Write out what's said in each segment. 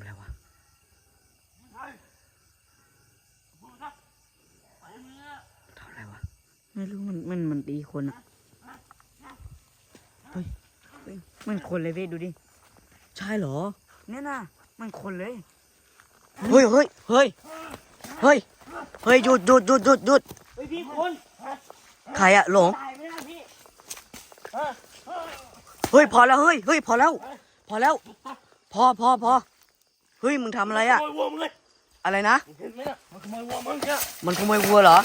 อะไรวะทำอะไรวะ ไม่รู้มันมันมันตีคนอะเฮ้ยเฮ้ยมันคนเลยพี่ดูดิ ใช่เหรอ เนี่ยนะมันคนเลย เฮ้ยเฮ้ยเฮ้ยเฮ้ยเฮ้ยหยุดหยุดหยุดหยุดหยุดเฮ้ยพี่คุณใครอะหลง ตายไม่ได้พี่เฮ้ยพอแล้วเฮ้ยเฮ้ยพอแล้ว พอแล้ว พอพอพอ เฮ้ยมึงทำอะไรอะขโมยวัวมึงเลยอะไรนะเห็นไหมเนี่ยมันขโมยวัวมึงเนี่ยมันขโมยวัวเหรอ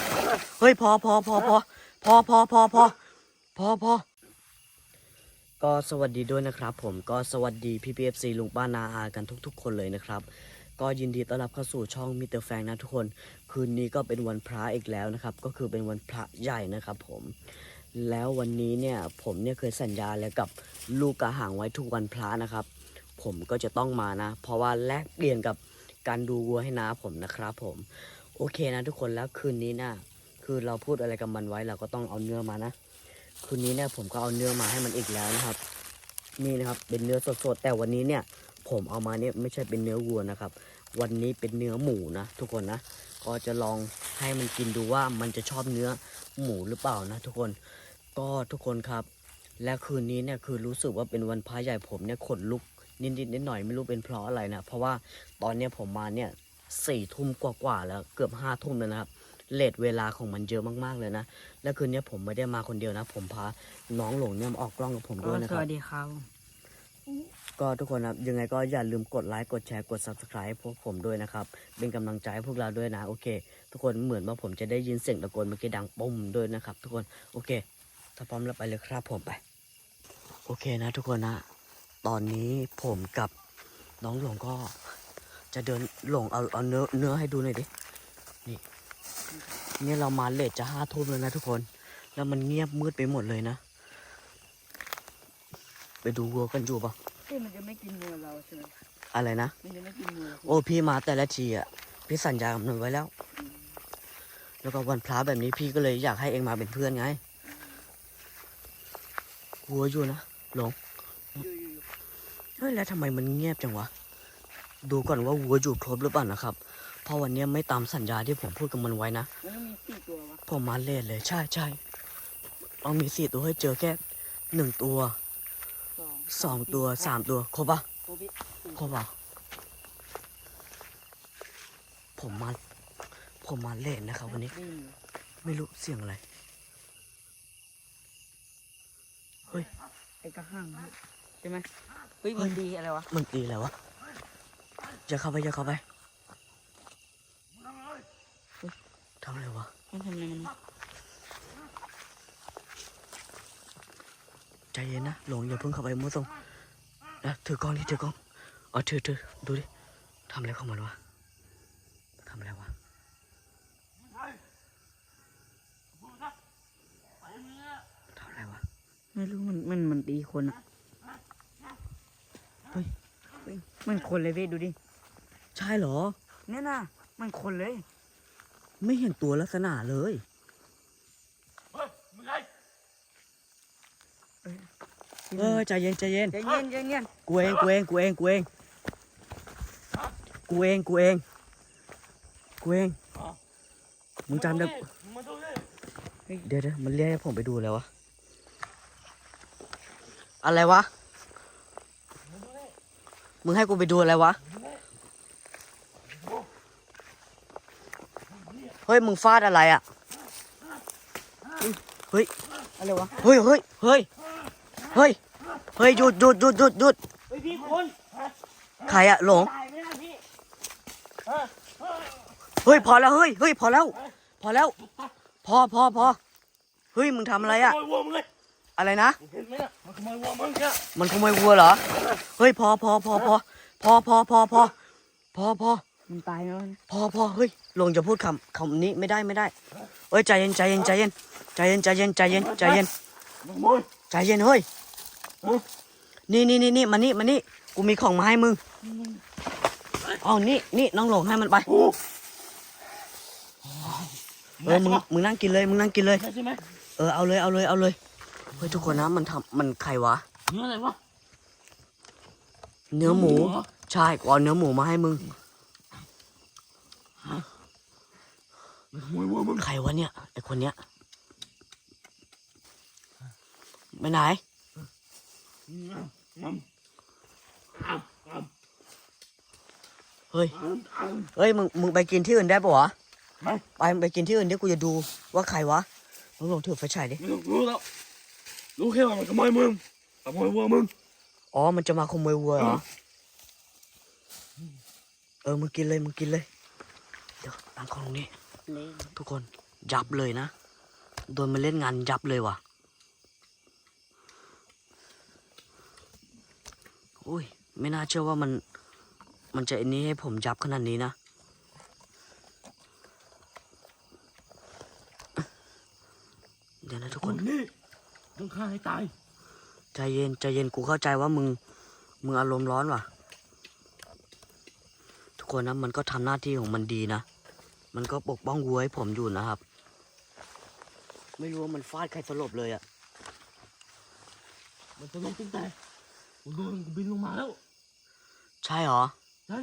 เฮ้ยพอพอพอพอพอพอพอพอพอพอก็สวัสดีด้วยนะครับ ผมก็สวัสดีพี่พีเอฟซีลุงป้านาอากันทุก ๆ คนเลยนะครับ ก็ยินดีต้อนรับเข้าสู่ช่องมิเตอร์แฟงนะทุกคน คืนนี้ก็เป็นวันพระอีกแล้วนะครับ ก็คือเป็นวันพระใหญ่นะครับผม แล้ววันนี้เนี่ยผมเนี่ยเคยสัญญาแล้วกับลูกกระหังไว้ทุกวันพระนะครับ ผมก็จะต้องมานะ เพราะว่าแลกเปลี่ยนกับการดูวัวให้นาผมนะครับผมโอเคนะทุกคนแล้วคืนนี้นะคือเราพูดอะไรกับมันไว้เราก็ต้องเอาเนื้อมานะ คืนนี้เนี่ยผมก็เอาเนื้อมาให้มันอีกแล้วนะครับ นี่นะครับเป็นเนื้อสดๆแต่วันนี้เนี่ย ผมเอามาเนี่ยไม่ใช่เป็นเนื้อวัวนะครับ วันนี้เป็นเนื้อหมูนะทุกคนนะก็จะลองให้มันกินดูว่ามันจะชอบเนื้อหมูหรือเปล่านะทุกคนก็ทุกคนครับ และคืนนี้เนี่ยคือรู้สึกว่าเป็นวันพระใหญ่ผมเนี่ยขนลุก นิดๆนิดหน่อยไม่รู้เป็นเพราะอะไรนะ เพราะว่าตอนเนี้ยผมมาเนี่ยสี่ทุ่มกว่าๆแล้วเกือบห้าทุ่มแล้วนะครับเลทเวลาของมันเยอะมากๆเลยนะ และคืนนี้ผมไม่ได้มาคนเดียวนะ ผมพาน้องหลงเนี่ยมาออกกล้องกับผมด้วยนะสครับ วัสดีครับ ก็ทุกคนครับยังไงก็อย่าลืมกดไลค์กดแชร์กด subscribe ให้พวกผมด้วยนะครับ เป็นกำลังใจให้พวกเราด้วยนะ โอเค ทุกคนเหมือนว่าผมจะได้ยินเสียงตะโกนเมื่อกี้ดังปุ้มด้วยนะครับ ทุกคนโอเค ถ้าพร้อมแล้วไปเลยครับผมไป โอเคนะ ทุกคนนะ ตอนนี้ผมกับน้องหลงก็จะเดินหลงเอาเอาเนื้อเนื้อให้ดูหน่อยดิ นี่ เนี่ยเรามาเลทจะห้าทุ่มแล้วนะทุกคน แล้วมันเงียบมืดไปหมดเลยนะ ไปดูวัวกันอยู่ปะเฮ้ยมันจะไม่กินมือเราใช่ไหมอะไรนะ มันจะไม่กินมือเราโอ้พี่มาแต่ละทีอะ พี่สัญญากับมันไว้แล้ว แล้วก็วันพระแบบนี้พี่ก็เลยอยากให้เองมาเป็นเพื่อนไงกลัวอยู่นะหลงอยู่อยู่อยู่ เฮ้ยแล้วทำไมมันเงียบจังวะ ดูก่อนว่าวัวอยู่ครบหรือเปล่านะครับ เพราะวันนี้ไม่ตามสัญญาที่ผมพูดกับมันไว้นะผมมาเล่นเลย ใช่ใช่ต้องมีสี่ตัวให้เจอแค่หนึ่งตัวสองตัวสามตัวครบปะครบปะผมมา ผมมาเล่นนะครับวันนี้ ไม่รู้เสียงอะไร เฮ้ย ไอ้กระหังใช่ไหม ฮ้ยมันดีอะไรวะ มันตีอะไรวะอย่าเข้าไปอย่าเข้าไปเฮ้ยทำอะไรวะมันทำอะไรมันวะใจเย็นนะหลงอย่าเพิ่งเข้าไปมั่วตรงนะถือกล้องนี่ถือกล้องเอาถือถือดูดิทำอะไรของมันวะทำอะไรวะทำอะไรวะ ไม่รู้มันมันมันตีคนอะ เฮ้ยเฮ้ยมันคนเลยพี่ดูดิ ใช่เหรอ เนี่ยนะมันคนเลย ไม่เห็นตัวลักษณะเลย เฮ้ยมึงไงเออใจเย็นใจเย็นใจเย็นใจเย็นกูเองกูเองกูเองกูเองกูเองกูเองกูเองมึงจำได้มึงมาดูดิเดี๋ยวเดี๋ยวมันเรียกให้ผมไปดูแล้ววะ อะไรวะ มึงให้กูไปดูอะไรวะ เฮ้ย มึงฟาดอะไรอะ เฮ้ย อะไรวะ เฮ้ยเฮ้ยเฮ้ยเฮ้ย เฮ้ยหยุดหยุดหยุดหยุดหยุดเฮ้ยพี่คุณใครอะหลง ตายไม่ได้พี่เฮ้ยพอแล้วเฮ้ยเฮ้ยพอแล้ว พอแล้ว พอพอพอเฮ้ยมึงทำอะไรอะขโมยวัวมึงเลย อะไรนะ เห็นไหมเนี่ยมันขโมยวัวมึงเนี่ยมันขโมยวัวเหรอ เฮ้ยพอพอพอพอพอพอพอพอพอพอมันตายแล้วนะพอพอเฮ้ยลงจะพูดคำคำนี้ไม่ได้ไม่ได้เฮ้ยใจเย็นใจเย็นใจเย็นใจเย็นใจเย็นใจเย็นใจเย็นขโมยใจเย็นเฮ้ยนี่นี่นี่นี่มานี่มานี่กูมีของมาให้มึงอ๋อนี่นี่น้องหลงให้มันไปโอ้เออมึงมึงนั่งกินเลยมึงนั่งกินเลยใช่ใช่ไหมเออเอาเลยเอาเลยเอาเลยเฮ้ยทุกคนนะมันทำมันใครวะ เนื้ออะไรวะเนื้อหมูเหรอ ใช่กูเอาเนื้อหมูมาให้มึง มันขโมยวัวมึงใครวะเนี่ยไอคนเนี้ยไปไหนงำงำงำเฮ้ยงำงำเฮ้ยมึงมึงไปกินที่อื่นได้ปะวะไม่ ไปมึงไปกินที่อื่นดิกูจะดูว่าใครวะลองลองถือไฟฉายดิไม่ต้องรู้แล้ว รู้แค่ว่ามันขโมยมึงขโมยวัวมึงอ๋อ มันจะมาขโมยวัวเหรอ เออ มึงกินเลย มึงกินเลย เดี๋ยวตั้งกล้องตรงนี้เละทุกคน ยับเลยนะ โดนมาเล่นงานยับเลยว่ะอุ้ย ไม่น่าเชื่อว่ามัน มันจะอันนี้ให้ผมยับขนาดนี้นะ เดี๋ยวนะทุกคคนนนี้ ต้องฆ่าให้ตาย ใจเย็นใจเย็นกูเข้าใจว่ามึงมึงอารมณ์ร้อนว่ะ ทุกคนนะมันก็ทำหน้าที่ของมันดีนะ มันก็ปกป้องวัวให้ผมอยู่นะครับ ไม่รู้ว่ามันฟาดใครสลบเลยอะมันจะลงตั้งแต่กูโดนกูบินลงมาแล้ว ใช่เหรอ ใช่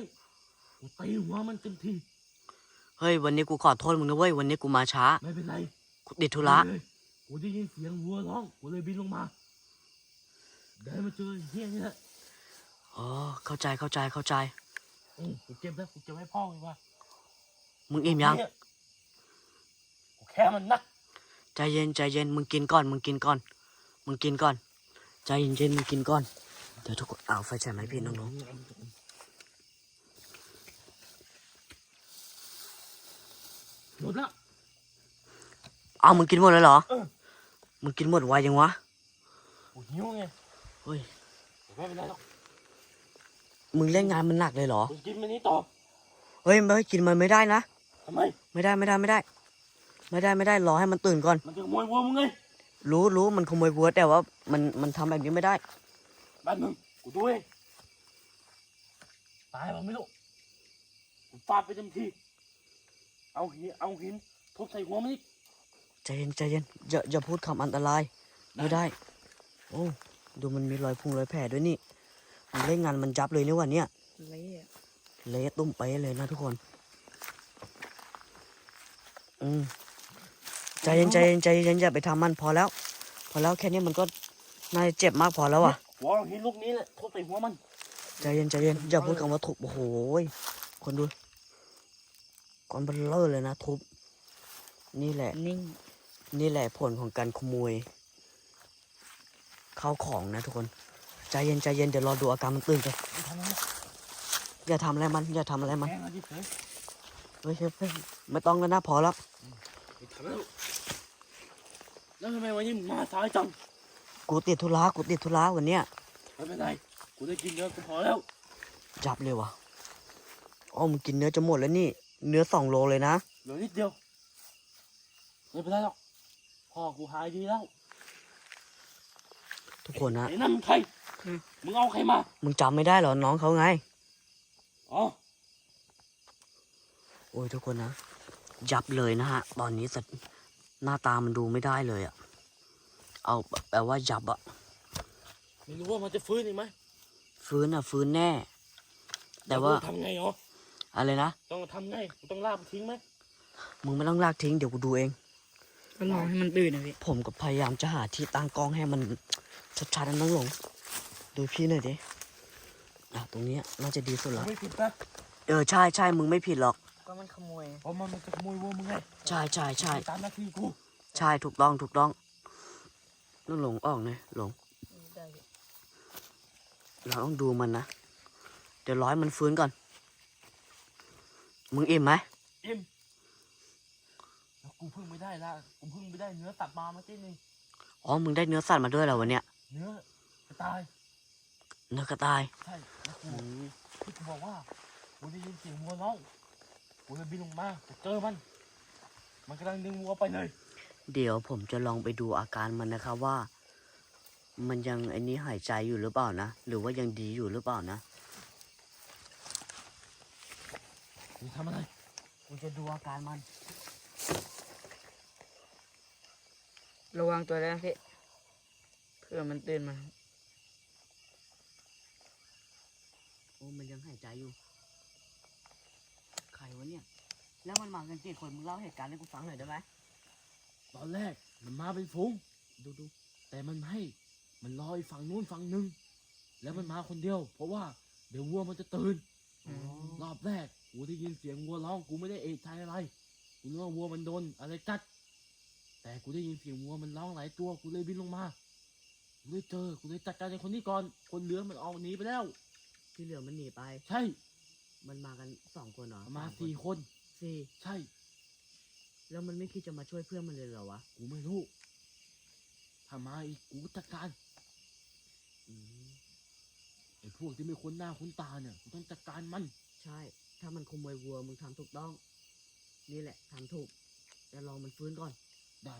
กูตีหัวมันเต็มทีเฮ้ยวันนี้กูขอโทษมึงนะเว้ยวันนี้กูมาช้า ไม่เป็นไรกูติดธุระเลย กูได้ยินเสียงวัวร้องกูเลยบินลงมาเดินมาเจอไอ้เฮียนี่แหละอ๋อเข้าใจเข้าใจเข้าใจอืมกูเก็บแล้วกูเก็บไว้พ่อเลยว่ามึงอิ่มยังเนี่ยกูแค่มันนักใจเย็นใจเย็นมึงกินก่อนมึงกินก่อน มึงกินก่อน ใจเย็นเย็นมึงกินก่อนเดี๋ยวทุกคนเอาไฟฉายไหมาให้พี่น้องหมดละๆเอามึงกินหมดเลยเหรอเออ มึงกินหมดไวยังวะกูหิวไงเฮ้ยไม่เป็นไรหรอกมึงเล่นงานมันหนักเลยเหรอกูกินมันนี้ต่อเฮ้ยไม่ให้กินมันไม่ได้นะทำไมไม่ได้ไม่ได้ไม่ได้ ไม่ได้ไม่ได้รอให้มันตื่นก่อน มันจะขโมยวัวมึงไงรู้รู้มันขโมยวัวแต่ว่ามันมันทำแบบนี้ไม่ได้บ้านมึงกูดูเองตายมันไม่รู้กูฟาดไปเต็มที่เอาหินเอาหินทุบใส่หัวมันอีก ใจเย็นใจเย็นอย่าอย่าพูดคำอันตรายไม่ได้ โอ้ดูมันมีรอยพุงรอยแผลด้วยนี่มันเล่นงานมันจับเลยนี่วันเนี้ยเละอะเละตุ้มไปะเลยนะทุกคน อืมใจเย็นใจเย็นใจเย็นอย่าไปทำมันพอแล้ว พอแล้วแค่นี้มันก็น่าจะเจ็บมากพอแล้วอะหัวเอาหินลูกนี้แหละทุบใส่หัวมันใจเย็นใจเย็นอย่าพูดคำว่าทุบโอ้โหยคนดูก้อนเบลเลอร์เลยนะทุบนี่แหละนิ่ง นี่แหละผลของการขโมยข้าวของนะทุกคน ใจเย็นใจเย็นเดี๋ยวรอดูอาการมันตื่นกันไม่ทำอะไรอย่าทำอะไรมันอย่าทำอะไรมันแกล้งมันเฉยเฮ้ยเฮ้ยเฮ้ยไม่ต้องแล้วนะพอแล้วๆไม่ทำแล้วแล้วทำไมวันนี้มึงมาสายจังกูติดธุระกูติดธุระวันเนี้ยไม่เป็นไรกูได้กินเยอะกูพอแล้ว จับเลยวะอ๋อมึงกินเนื้อจะหมดแล้วนี่ เนื้อสองโลเลยนะเหลือนิดเดียวไม่เป็นไรหรอก พ่อกูหายดีแล้ว ทุกคนนะไอ้นั่นมึงใคร มึงเอาใครมา มึงจำไม่ได้เหรอน้องเขาไง อ๋อ โอ้ยทุกคนนะ ยับเลยนะฮะ ตอนนี้สัตว์หน้าตามันดูไม่ได้เลยอะเอาแปลว่ายับอะไม่รู้ว่ามันจะฟื้นอีกไหมฟื้นอะฟื้นแน่ แต่ว่าทำไงอ๋ออะไรนะ ต้องทำไงกูต้องลากมันทิ้งไหม มึงไม่ต้องลากทิ้งเดี๋ยวกูดูเอง ก็รอให้มันตื่นนะพี่ผมก็พยายามจะหาที่ตั้งกล้องให้มันชัดๆนะน้องหลง ดูพี่หน่อยดิอะตรงเนี้ยน่าจะดีสุดละไม่ผิดนะเออใช่ใช่มึงไม่ผิดหรอก ก็มันขโมยเพราะมันมันจะขโมยวัวมึงไงใช่ใช่ใช่ตามหน้าที่กูใช่ถูกต้องถูกต้องน้องหลงออกนะหลงได้พี่เราต้องดูมันนะเดี๋ยวร้อยมันฟื้นก่อน มึงอิ่มไหมอิ่มแล้ว กูเพิ่งไม่ได้ละกูเพิ่งไม่ได้เนื้อตัดมาเมื่อกี้นี่อ๋อ มึงได้เนื้อสัตว์มาด้วยเหรอวันเนี้ย เนื้อกระต่าย เนื้อกระต่าย ใช่แล้วกูที่กูบอกว่ากูได้ยินเสียงวัวร้องกูเลยบินลงมาจะเจอมัน มันกำลังดึงวัวไปเลย เดี๋ยวผมจะลองไปดูอาการมันนะครับว่า มันยังไอ้นี้หายใจอยู่หรือเปล่านะ หรือว่ายังดีอยู่หรือเปล่านะมึงทำอะไรกูจะดูอาการมัน ระวังตัวแล้วยนะพี่เพื่อมันตื่นมาโอ้มันยังหายายใจอยู่ใครวะเนี่ย แล้วมันมากันกี่คนมึงเล่าเหตุการณ์ให้กูฟังหน่อยได้ไหมตอนแรกมันมาเป็นฝูงดูดูแต่มันไม่ให้มันรออีกฝั่งนู้นฝั่งหนึ่งแล้วมันมาคนเดียว เพราะว่าเดี๋ยววัวมันจะตื่นอ๋อรอบแรกกูได้ยินเสียงวัวร้องกูไม่ได้เอะใจอะไรกูนึกว่าวัวมันโดนอะไรกัด แต่กูได้ยินเสียงวัวมันร้องหลายตัวกูเลยบินลงมากูเลยเจอกูเลยจัดการในคนนี้ก่อน คนเหลือมันออกหนีไปแล้ว ที่เหลือมันหนีไป ใช่มันมากันสองคนเหรอมาสคนสี่คน สี่ใช่ แล้วมันไม่คิดจะมาช่วยเพื่อนมันเลยเหรอวะกูไม่รู้ถ้ามาอีกกูจัดการอืมไอ้พวกที่ไม่คุ้นหน้าคุ้นตาเนี่ยกูต้องจัดการมัน ใช่ ถ้ามันขโมยวัวมึงทำถูกต้อง นี่แหละทำถูก แต่ลองมันฟื้นก่อน ได้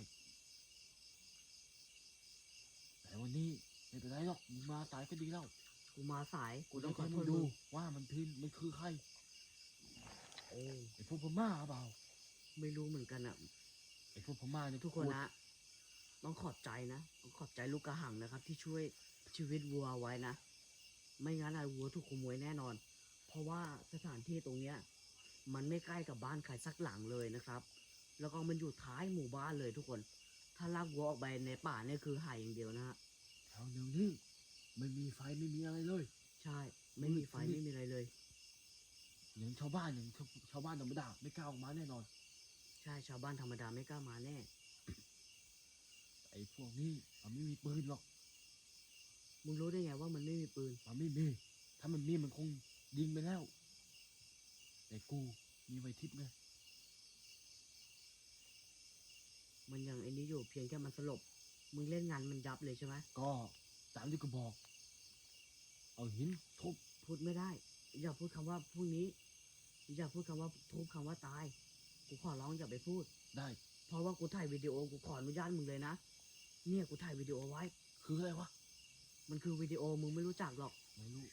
แต่วันนี้ไม่เป็นไรหรอกมึงมาสายก็ดีแล้วกูมาสายกูกูต้ต้อองงขอให้โทมึษงดูดูว่ามันพินมันคือใครโอ้ไอ้พวกพม่าเปล่าไม่รู้เหมือนกันอะไอ้พวกพม่าเนี่ยทุกคนนะต้องขอบใจนะต้องขอบใจลูกกระหังนะครับ ที่ช่วยชีวิตวัวไว้นะไม่งั้นอะวัวถูกขโมยแน่นอน เพราะว่าสถานที่ตรงเนี้ย มันไม่ใกล้กับบ้านใครสักหลังเลยนะครับ แล้วก็มันอยู่ท้ายหมู่บ้านเลยทุกคน ถ้าลากวัวออกไปในป่าเนี่ยคือหายอย่างเดียวนะฮะแถวเดียวนี้ไม่มีไฟไม่มีอะไรเลย ใช่ ไม่มีไฟไม่มีอะไรเลยอย่างชาวบ้านอย่างชาวชาวบ้านธรรมดาไม่กล้าออกมาแน่นอน ใช่ชาวบ้านธรรมดาไม่กล้ามาแน่ไอ้พวกนี้มันไม่มีปืนหรอกมึงรู้ได้ไงว่ามันไม่มีปืน มันไม่มี ถ้ามันมีมันคงยิงไปแล้ว แต่กูมีไวทิพย์ไง มันยังไอ้นี้อยู่เพียงแค่มันสลบ มึงเล่นงานมันยับเลยใช่ไหมก็ตามที่กูบอก เอาหินทุบพูดไม่ได้ อย่าพูดคำว่าพรุ่งนี้ อย่าพูดคำว่าทุบคำว่าตาย กูขอร้องอย่าไปพูด ได้ เพราะว่ากูถ่ายวิดีโอกูขออนุญาตมึงเลยนะ เนี่ยกูถ่ายวิดีโอไว้ คืออะไรวะ มันคือวิดีโอมึงไม่รู้จักหรอก ไม่รู้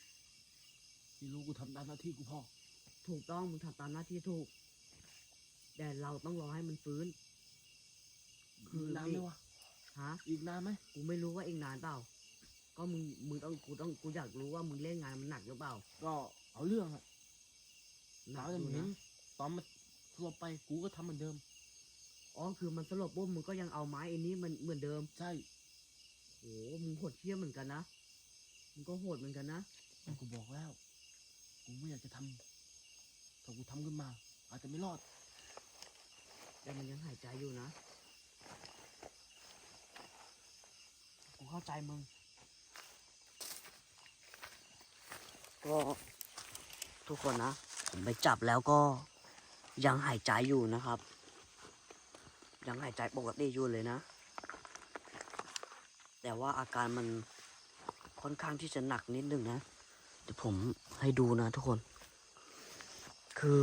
ที่รู้กูทำตามหน้าที่กูพอถูกต้องมึงทำตามหน้าที่ถูก แต่เราต้องรอให้มันฟื้น คือีอกนานไหมวะฮะอีกนานไหมกูไม่รู้ว่าเองนานเปล่า ก็มึงมึงต้องกูต้องกูอยากรู้ว่ามึงเล่นงานมันหนักหรือเปล่าก็เอาเรื่องอะหนัตากมอที่ยู่เห็นนะตอนมันสลบไปกูก็ทำเหมือนเดิมอ๋อคือมันสลบปุ๊บมึงก็ยังเอาไม้ไอ้นี้มันเหมือนเดิม ใช่โหมึงโหดเที่ยมเหมือนกันนะมึงก็โหดเหมือนกันนะแต่กูบอกแล้วกูไม่อยากจะทำถ้ากูทำขึ้นมา อาจจะไม่รอดแต่มันยังหายใจอยู่นะ กูเข้าใจมึง ก็ทุกคนนะ ผมไปจับแล้วก็ยังหายใจอยู่นะครับ ยังหายใจปกติอยู่เลยนะ แต่ว่าอาการมันค่อนข้างที่จะหนักนิดนึงนะเดี๋ยวผมให้ดูนะทุกคน คือ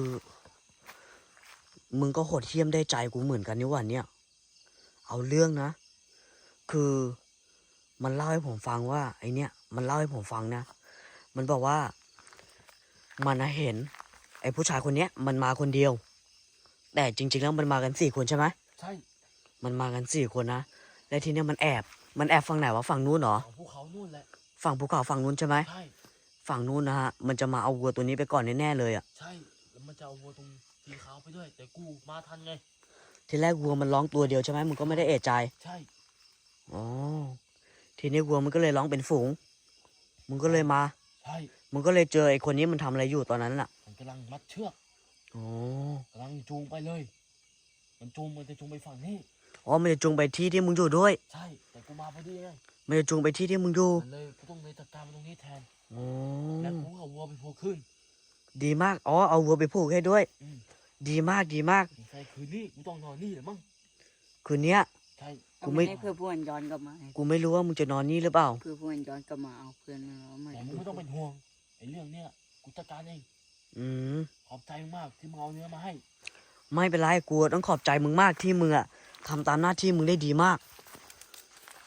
มึงก็โหดเหี้ยมได้ใจกูเหมือนกันนี่หว่าเนี่ยเอาเรื่องนะ คือ มันเล่าให้ผมฟังว่า ไอเนี่ยมันเล่าให้ผมฟังนะ มันบอกว่า มันน่ะเห็น ไอผู้ชายคนเนี้ย มันมาคนเดียว แต่จริง ๆ แล้วมันมากันสี่คนใช่ไหมใช่ มันมากันสี่คนนะและทีเนี้ยมันแอบ มันแอบฝั่งไหนวะฝั่งนู้นเหรอ ของภูเขานู่นแหละ ฝั่งภูเขาฝั่งนู้นใช่ไหมใช่ ฝั่งนู้นนะฮะมันจะมาเอาวัวตัวนี้ไปก่อนแน่ๆเลยอะใช่ แล้วมันจะเอาวัวตรงสีขาวไปด้วย แต่กูมาทันไง ทีแรกวัวมันร้องตัวเดียวใช่ไหมมึงก็ไม่ได้เอะใจใช่ อ๋อ ทีนี้วัวมันก็เลยร้องเป็นฝูงมึงก็เลยมา ใช่มึงก็เลยเจอไอ้คนนี้มันทำอะไรอยู่ตอนนั้นน่ะมันกำลังมัดเชือกอ๋อ กำลังจูงไปเลย มันจูงมันจะจูงไปฝั่งนี้อ๋อมันจะจูงไปที่ที่มึงอยู่ด้วย ใช่ แต่กูมาพอดีไงมันจะจูงไปที่ที่มึงอยู่มันเลยกูต้องเลยจัดการมันตรงนี้แทนอ๋อแล้วกูก็เอาวัวไปพัวขึ้น ดีมาก อ๋อ เอาวัวไปผูกให้ด้วย อืม ดีมาก ดีมาก ใช่คืนนี้กูต้องนอนนี่แหละมั้งคืนเนี้ย ใช่กูไม่เพื่อเพื่อนย้อนกลับมาไงกูไม่รู้ว่ามึงจะนอนนี่หรือเปล่า เพื่อเพื่อนย้อนกลับมาเอาเพื่อนมาเอาใหม่แต่มึงไม่ต้องเป็นห่วงไอ้เรื่องเนี้ยกูจัดการเองอืมขอบใจมึงมากที่มึงเอาเนื้อมาให้ ไม่เป็นไรกูต้องขอบใจมึงมากที่มึงอะทำตามหน้าที่มึงได้ดีมาก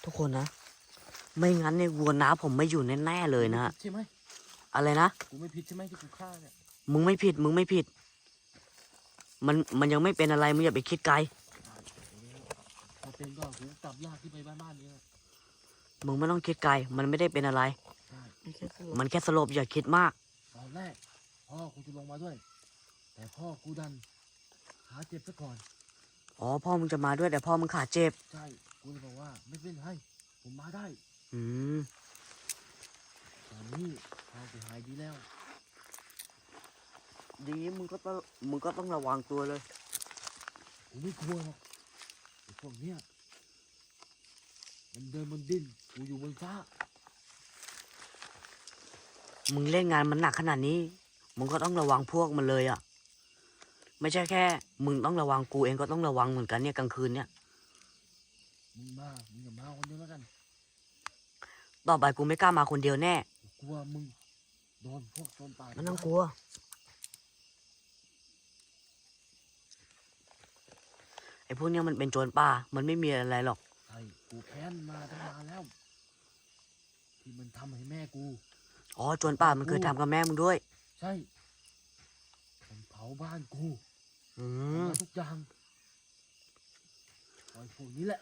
ทุกคนนะ ไม่งั้นเนี่ยวัวน้าผมไม่อยู่แน่ๆเลยนะฮะใช่ไหมอะไรนะกูไม่ผิดใช่ไหมที่กูฆ่าเนี่ยมึงไม่ผิดมึงไม่ผิด มันมันยังไม่เป็นอะไรมึงอย่าไปคิดไกล พอเป็นก็กูกลับยากที่ไปบ้านบ้านนี้แหละมึงไม่ต้องคิดไกล มันไม่ได้เป็นอะไร ใช่ไม่ใช่สรุปมันแค่สลบอย่าคิดมาก ตอนแรก พ่อกูจะลงมาด้วย แต่พ่อกูดันขาเจ็บซะก่อน อ๋อพ่อมึงจะมาด้วยแต่พ่อมึงขาเจ็บ ใช่กูเลยบอกว่าไม่เป็นไรผมมาได้ อืม ตอนนี้พ่อกูหายดีแล้ว ดีมึงก็ต้องมึงก็ต้องระวังตัวเลย กูไม่กลัวหรอกไอ้ พวกเนี้ยมันเดินบนดินกูอยู่บนฟ้า มึงเล่นงานมันหนักขนาดนี้ มึงก็ต้องระวังพวกมันเลยอะ ไม่ใช่แค่ มึงต้องระวังกูเองก็ต้องระวังเหมือนกันเนี่ยกลางคืนเนี่ย มึงมามึงอย่ามาคนเดียวแล้วกัน ต่อไปกูไม่กล้ามาคนเดียวแน่กูกลัวมึงโดนพวกโจรป่าไม่ต้องกลัว ไอ้พวกเนี้ยมันเป็นโจรป่า มันไม่มีอะไรหรอกใช่กูแค้นมาตั้งนานแล้ว ที่มันทำให้แม่กู อ๋อโจรป่ามันเคยทำกับแม่มึงด้วย ใช่ มันเผาบ้านกูอืทำมลายทุกอย่างไอ้พวกนี้แหละ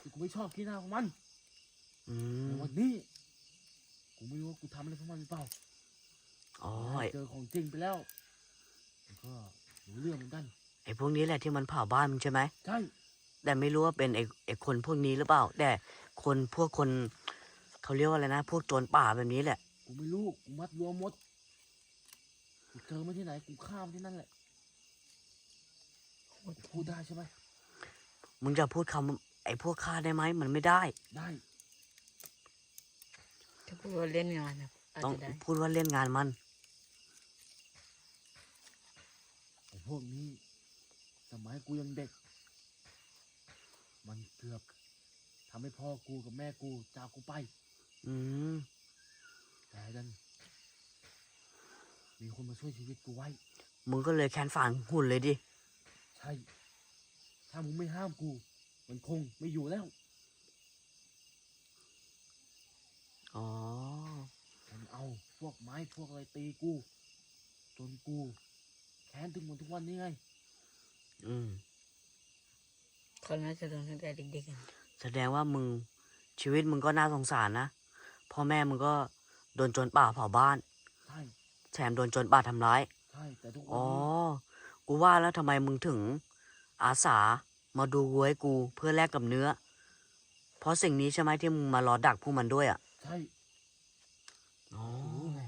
ที่กูไม่ชอบขี้หน้าของมันอืแต่มวันนี้ กูไม่รู้ว่ากูทำอะไรพวกมันหรือเปล่าอ๋อได้ไอ้ เจอของจริงไปแล้วมันก็รู้เรื่องเหมือนกัน ไอ้พวกนี้แหละที่มันเผาบ้านมึงใช่ไหมใช่แต่ไม่รู้ว่าเป็นไอ้ไอ้คนพวกนี้หรือเปล่า แต่คนพวกคนเขาเรียกว่าอะไรนะ พวกโจรป่าแบบนี้แหละ กูไม่รู้กูมัดรวมหมดกูเจอมาที่ไหนกูฆ่ามันที่นั่นแหละพูดได้ใช่ไหมมึงจะพูดคำไอ้พวกฆ่าได้ไหมมันไม่ได้ ได้ถ้าพูดว่าเล่นงานนะอาจต้องจะได้พูดว่าเล่นงานมัน ไอ้พวกนี้ สมัยกูยังเด็ก มันเกือบทำให้พ่อกูกับแม่กูจากกูไป อืมแต่ดัน มีคนมาช่วยชีวิตกูไว้ มึงก็เลยแค้นฝังหุ่นเลยดิ ใช่ ถ้ามึงไม่ห้ามกู มันคงไม่อยู่แล้ว อ๋อ มันเอาพวกไม้พวกอะไรตีกู จนกู แค้นถึงวันทุกวันนี้ไง อืมเขาน่าจะโดนตั้งแต่เด็กๆอะแสดงว่ามึงชีวิตมึงก็น่าสงสารนะพ่อแม่มึงก็โดนโจรป่าเผาบ้านใช่แถมโดนโจรป่าทำร้ายใช่แต่ทุกวัอ๋นอนี้กูว่าแล้วทำไมมึงถึง อาสามาดูวัวให้กูเพื่อแลกกับเนื้อ เพราะสิ่งนี้ใช่ไหมที่มึงมารอดักพวกมันด้วยอะใช่อ๋อ รู้ไง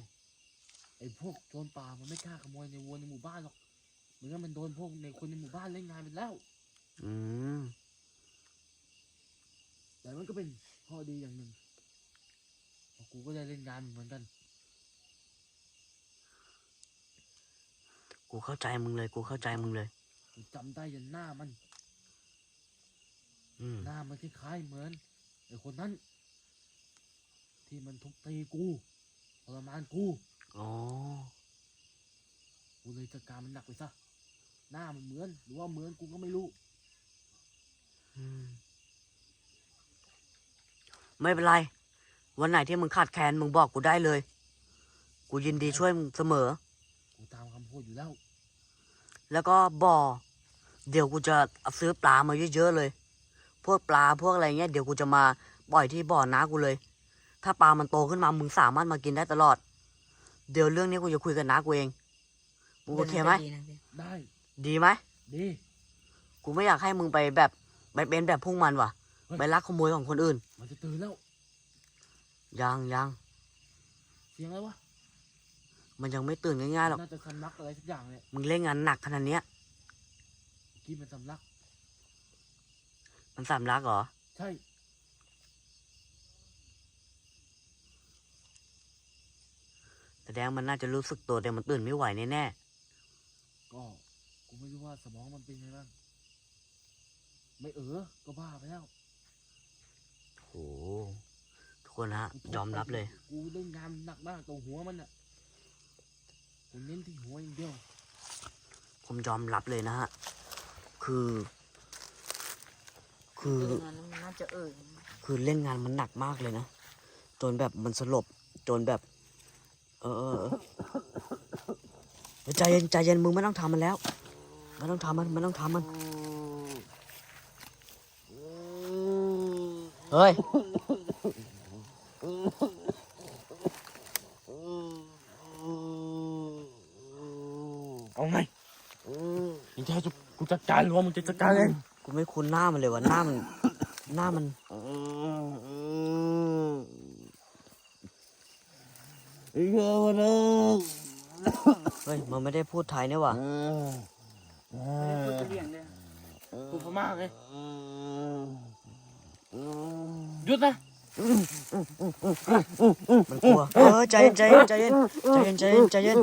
ไอ้พวกโจรป่ามันไม่กล้าขโมยในวัวในหมู่บ้านหรอกเห มือนกับมันโดนพวกในคนในหมู่บ้านเล่นงานไปแล้ว อืมแต่มันก็เป็นข้อดีอย่างหนึ่งเพราะกูก็ได้เล่นงานเหมือนกัน กูเข้าใจมึงเลย กูเข้าใจมึงเลย กูจำได้ยันหน้ามัน อืมหน้ามันคล้ายๆเหมือนไอ้คนนั้น ที่มันทุบตีกูทรมานกู อ๋อ กูเลยจัดการมันหนักไปซะ หน้ามันเหมือน หรือว่าเหมือนกูก็ไม่รู้ อืม ไม่เป็นไร วันไหนที่มึงขาดแคลนมึงบอกกูได้เลย กูยินดีช่วยมึงเสมอ กูตามคำพูดอยู่แล้ว แล้วก็บ่อ เดี๋ยวกูจะซื้อปลามาเยอะๆเลย พวกปลาพวกอะไรเงี้ยเดี๋ยวกูจะมาปล่อยที่บ่อน้ากูเลย ถ้าปลามันโตขึ้นมามึงสามารถมากินได้ตลอด เดี๋ยวเรื่องนี้กูจะคุยกับน้ากูเองมึงโอเคไหมดีนะพี่ได้ ดีไหมดี กูไม่อยากให้มึงไปแบบไปเป็นแบบพวกมันว่ะ เฮ้ย ไปลักขโมยของคนอื่น มันจะตื่นแล้ว ยังยังเสียงอะไรวะมันยังไม่ตื่นง่ายๆหรอก น่าจะสำลักอะไรสักอย่างเนี่ยมึงเล่นงานหนักขนาดเนี้ย เมื่อกี้มันสำลัก มันสำลักเหรอ ใช่แสดงมันน่าจะรู้สึกตัวแต่มันตื่นไม่ไหวแน่ก็ กูไม่รู้ว่าสมองมันเป็นไงบ้าง ไม่เออ ก็บ้าไปแล้วๆโหทุกคนฮะกูยอมรับเลย กูเล่นงานหนักมากตรงหัวมันอะ กูเน้นที่หัวอย่างเดียว ผมยอมรับเลยนะฮะ คือ คือเล่นงานแล้วมันน่าจะเออคือเล่นงานมันหนักมากเลยนะ จนแบบมันสลบ จนแบบ เออเออเออเฮ้ยใจเย็นใจเย็นมึงไม่ต้องทำมันแล้ว ไม่ต้องทำมันไม่ต้องทำมัน เฮ้ยเเอาไงมึงจะให้กูจัดการหรือว่ามึงจะจัดการเองกูไม่คุ้นหน้ามันเลยว่ะหน้ามัน หน้ามันอีกแล้วนะเฮ้ยมันไม่ได้พูดไทยเนี่ยว่ะ พูดกะเหรี่ยงเลยกูพม่าไงหยุดนะมันกลัว เออใจเย็นใจเย็นใจเย็นใจเย็นใจเย็นใจเย็น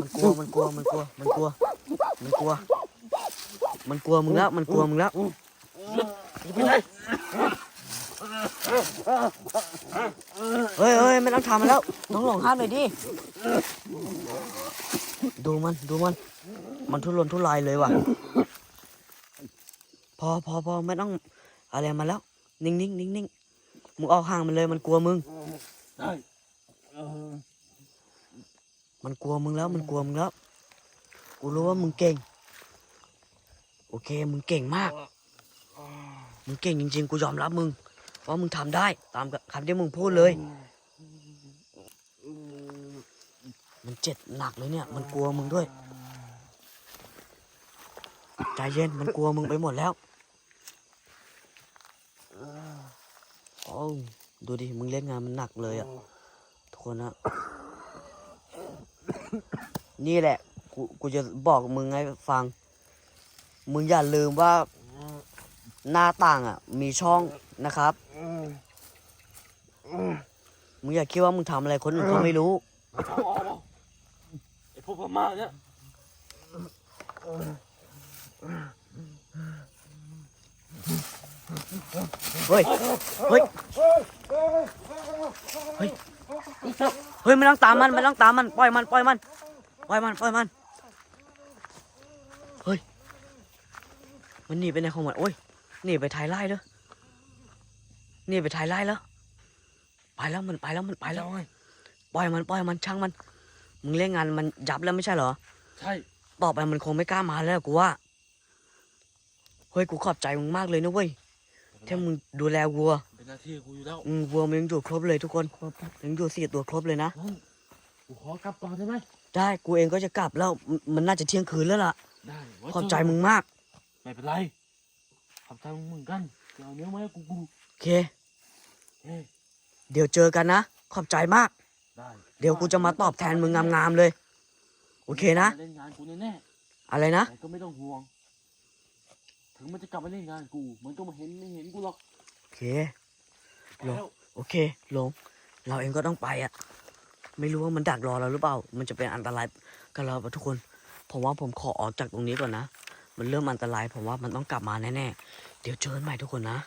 มันกลัวมันกลัวมันกลัวมันกลัว มันกลัว มันกลัวมึงแล้วมันกลัวมึงแล้วไปไหนเฮ้ยเฮ้ยไม่ต้องทำมันแล้วน้องหลงห้ามหน่อยดิ ดูมันดูมัน มันทุรนทุรายเลยว่ะ พอพอพอไม่ต้องอะไรมาแล้ว นิ่งนิ่งนิ่งนิ่งมึงออกห่างมันเลยมันกลัวมึง มันกลัวมึงแล้วมันกลัวมึงแล้ว กูรู้ว่ามึงเก่ง โอเคมึงเก่งมาก มึงเก่งจริง ๆ กูยอมรับมึงว่ามึงทำได้ตามคำที่มึงพูดเลย มันเจ็บหนักเลยเนี่ย มันกลัวมึงด้วย ใจเย็น มันกลัวมึงไปหมดแล้วโอ้ดูดิ มึงเล่นงานมันหนักเลยอะทุกคนนะนี่แหละ กูกูจะบอกมึงให้ฟัง มึงอย่าลืมว่าหน้าต่างอะ มีช่องนะครับ มึงอย่าคิดว่ามึงทำอะไรคนอื่นเขาไม่รู้ พวกพม่าเนี่ยเฮ้ย เฮ้ย เฮ้ย เฮ้ยไม่ต้องตามมันไม่ต้องตามมันปล่อยมันปล่อยมันปล่อยมันปล่อยมัน เฮ้ย มันหนีไปไหนของมันโอ้ยหนีไปไทยไล่แล้วหนีไปไทยไล่แล้ว ไปแล้วมันไปแล้วมันไปแล้วไงปล่อยมันปล่อยมันช่างมัน มึงเล่นงานมันยับแล้วไม่ใช่เหรอ ใช่ ต่อไปมันคงไม่กล้ามาแล้วกูว่า เฮ้ยกูขอบใจมึงมากเลยนะเว้ยที่มึงดูแลวัว เป็นหน้าที่กูอยู่แล้วอืมวัวมันยังอยู่ครบเลยทุกคนยังอยู่สี่ตัวครบเลยนะงั้นกูขอกลับก่อนได้ไหมได้กูเองก็จะกลับแล้วมมันน่าจะเที่ยงคืนแล้วล่ะ ได้ไว้ขอบใจมึงมาก ไม่เป็นไร ขอบใจมึงเหมือนกันเดี๋ยวเอาเนื้อมาให้กูกูโอเค เฮ้ยเดี๋ยวเจอกันนะ ขอบใจมาก ได้ เดี๋ยวกูจะมาตอบแทนมึงงามๆเลย โอเคนะ เล่นงานกูแน่อะไรนะๆแต่ก็ไม่ต้องห่วง ถึงมันจะกลับมาเล่นงานกู มันก็มาเห็นไม่เห็นกูหรอกโอเคแล้ว โอเคหลง เราเองก็ต้องไปอะไม่รู้ว่ามันดักรอเราหรือเปล่า มันจะเป็นอันตรายกับเราปะทุกคน ผมว่าผมขอออกจากตรงนี้ก่อนนะ มันเริ่มอันตราย ผมว่ามันต้องกลับมาแน่ๆ เดี๋ยวเจอกันใหม่ทุกคนนะ